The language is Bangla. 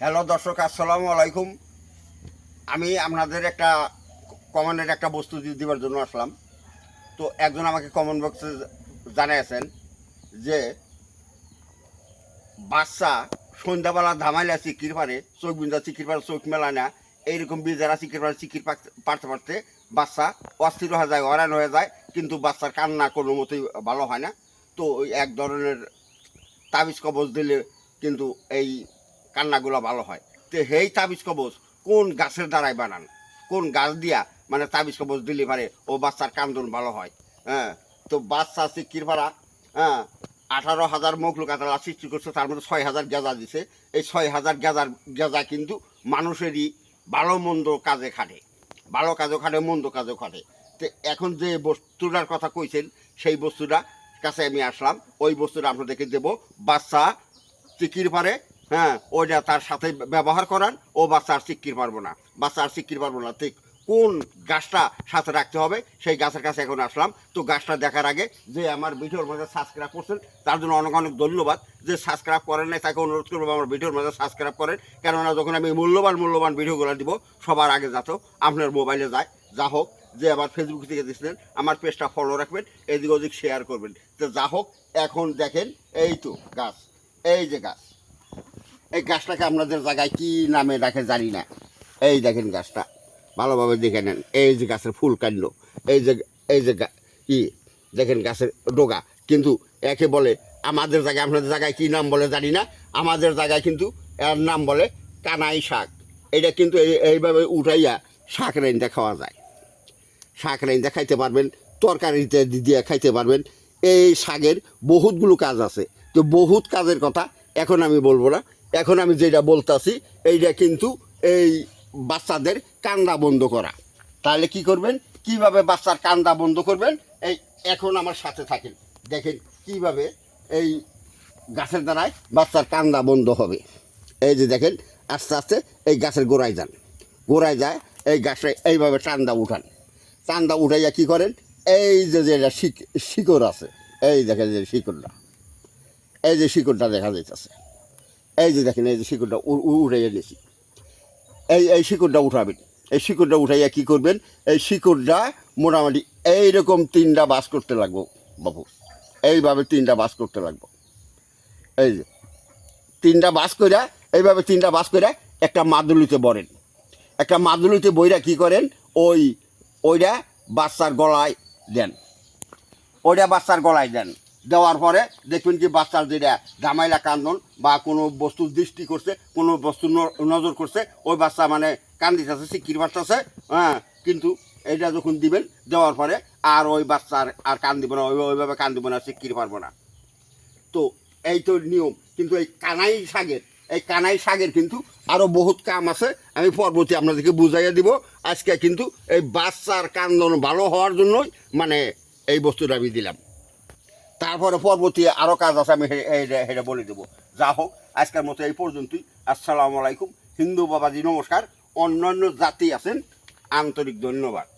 হ্যালো দর্শক, আসসালামু আলাইকুম। আমি আপনাদের একটা কমেন্টের একটা বস্তু দেওয়ার জন্য আসলাম। তো একজন আমাকে কমেন্ট বক্সে জানিয়েছেন যে বাচ্চা সন্ধ্যাবেলা ধামাইলা চিকির পারে, চোখ বিন্দা চিকির পারে, চোখ মেলা না, এইরকম বিজারা চিকির পারে, চিকির পারতে পারতে বাচ্চা অস্থির হয়ে যায় অরান হয়ে যায়, কিন্তু বাচ্চার কান্না কোনো মতোই ভালো হয় না। তো এক ধরনের তাবিজ কবজ দিলে কিন্তু এই কান্নাগুলো ভালো হয়। তো সেই তাবিজ কবজ কোন গাছের দ্বারাই বানান? কোন গাছ দিয়া মানে তাবিজ কবজ দিলে পারে ও বাচ্চার কান্দন ভালো হয়? হ্যাঁ তো বাচ্চা সিকির ভাড়া হ্যাঁ আঠারো হাজার মখলুক আতালা সৃষ্টি করছে, তার মধ্যে ছয় হাজার গেজা দিছে। এই ছয় হাজার গেজার গেজা কিন্তু মানুষেরই ভালো মন্দ কাজে খাটে। ভালো কাজও খাটে, মন্দ কাজও খাটে। তো এখন যে বস্তুটার কথা কইছেন, সেই বস্তুটা কাছে আমি আসলাম। ওই বস্তুটা আপনাদেরকে দেবো। বাচ্চা চিকির পারে হ্যাঁ ওইটা তার সাথে ব্যবহার করান ও বাচ্চা আর পারব না। বাচ্চা আর চিকির পারব না। ঠিক কোন গাছটা সাথে রাখতে হবে, সেই গাছের কাছে এখন আসলাম। তো গাছটা দেখার আগে যে আমার ভিডিওর মধ্যে সাবস্ক্রাইব করছেন, তার জন্য অনেক অনেক ধন্যবাদ। যে সাবস্ক্রাইব করেন নাই, তাকে অনুরোধ করব আমার ভিডিওর মধ্যে সাবস্ক্রাইব করেন। কেননা যখন আমি মূল্যবান মূল্যবান ভিডিওগুলো দিব, সবার আগে যাতো আপনার মোবাইলে যায়। যা হোক, যে আবার ফেসবুক থেকে দিচ্ছেন আমার পেজটা ফলো রাখবেন, এদিক ওদিক শেয়ার করবেন। তো যা হোক, এখন দেখেন, এই তো গাছ, এই যে গাছ। এই গাছটাকে আপনাদের জায়গায় কি নামে ডাকে জানি না। এই দেখেন গাছটা। ভালোভাবে দেখে নেন। এই যে গাছের ফুল কাণ্ড, এই যে এই যে কি? দেখেন গাছের ডোগা। কিন্তু একে বলে আমাদের জায়গায়, আপনাদের জায়গায় কি নাম বলে জানি না। আমাদের জায়গায় কিন্তু এর নাম বলে কানাই শাক। এটা কিন্তু এই- এইভাবে উঠাইয়া শাক রেঞ্জা খাওয়া যায়। শাক রেঞ্জা খাইতে পারবেন, তরকারিতে দিয়ে খাইতে পারবেন। এই শাকের বহুতগুলো কাজ আছে। তো বহুত কাজের কথা এখন আমি বলব না। এখন আমি যেটা বলতাছি, এইটা কিন্তু এই বাচ্চাদের কান্দা বন্ধ করা। তাহলে কি করবেন? কীভাবে বাচ্চার কান্দা বন্ধ করবেন? এই এখন আমার সাথে থাকেন। দেখেন কীভাবে এই গাছের দ্বারায় বাচ্চার কান্দা বন্ধ হবে। এই যে দেখেন, আস্তে আস্তে এই গাছের গোড়ায় যান। গোড়ায় যায়, এই গাছে এইভাবে টান্দা উঠান। টান্দা উঠাইয়া কি করেন? এই যে যেটা শিক- শিকড় আছে, এই দেখেন যে শিকড়টা। এই যে শিকড়টা দেখা যাইতেছে। এই যে দেখেন, এই যে শিকড়টা উঠাইয়া নিয়েছি এই এই শিকড়টা উঠাবেন। এই শিকড়টা উঠাইয়া কী করবেন? এই শিকড়টা মোটামুটি এইরকম তিনটা বাস করতে লাগবো, বাবু। এইভাবে তিনটা বাস করতে লাগবো। এই যে, তিনটা বাস কইরা, এইভাবে তিনটা বাস কইরা একটা মাদুলিতে বরেন। একটা মাদুলিতে বইরা কি করেন? ওই, ওইটা বাচ্চার গলায় দেন। ওইটা বাচ্চার গলায় দেন। দেওয়ার পরে দেখবেন কি বাচ্চার যেটা জামাইলা কান্দন বা কোনো বস্তু দৃষ্টি করছে, কোনো বস্তু নজর করছে, ওই বাচ্চা মানে কান্দিতেছে সিকির বাচ্চাছে হ্যাঁ কিন্তু এটা যখন দিবেন, দেওয়ার পরে আর ওই বাচ্চার আর কান দিব না ওইভাবে কান দিব না সিকির পারব না। তো এই তো নিয়ম, কিন্তু এই কানাই শাকের এই কানাই শাকের কিন্তু আরও বহুত কাম আছে, আমি পরবর্তী আপনাদেরকে বুঝাইয়া দিব। আজকে কিন্তু এই বাচ্চার কান্দন ভালো হওয়ার জন্যই মানে এই বস্তুটা আমি দিলাম। তারপরে পরবর্তী আরও কাজ আছে, আমি হে- হে- সেটা বলে দেবো। যা হোক, আজকের মতো এই পর্যন্তই। আসসালামু আলাইকুম। হিন্দু বাবাজি, নমস্কার। অন্যান্য জাতি আছেন, আন্তরিক ধন্যবাদ।